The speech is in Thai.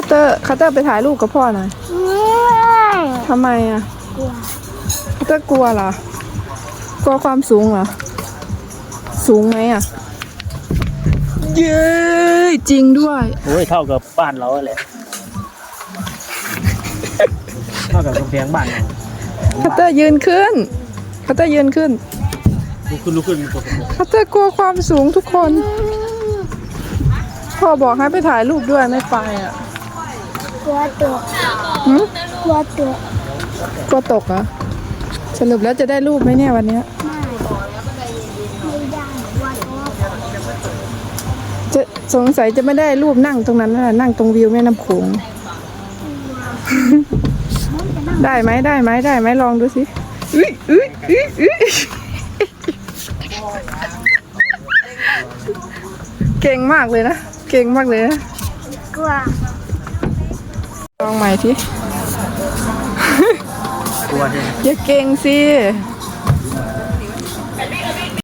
คัตเตอร์คัตเตอร์ไปถ่ายรูปกับพ่อหน่อยทำไมอะกลัวคัตเตอร์กลัวเหรอกลัวความสูงเหรอ สูงไหมอะ เย้จริงด้วยโอ้ยเท่ากับบ้านเราแหละเท่ากับกำแพงบ้านเราคัตเตอร์ยืนขึ้นคัตเตอร์ยืนขึ้นลุกขึ้นลุกขึ้นคัตเตอร์กลัวความสูงทุกคนพ่อบอกให้ไปถ่ายรูปด้วยไม่ไปอะก ลัวตัวหืมกลัวตัวกลัวตกเหรอสรุปแล้วจะได้รูปไหมเนี่ยวันเนี้ยไม่ไม่ได้กลัวตัวจะสงสัยจะไม่ได้รูปนั่งตรงนั้นน่ะนั่งตรงวิวแม่น้ำโขงได้ไหมได้ไหมได้ไหมลองดูสิอุ้ยอุ้ยอุ้ยอุ้ยเก่งมากเลยนะ เก่งมากเลยนะกลัว ลองใหม่ทีกลัวใช่ไหมอย่าเก่งสิ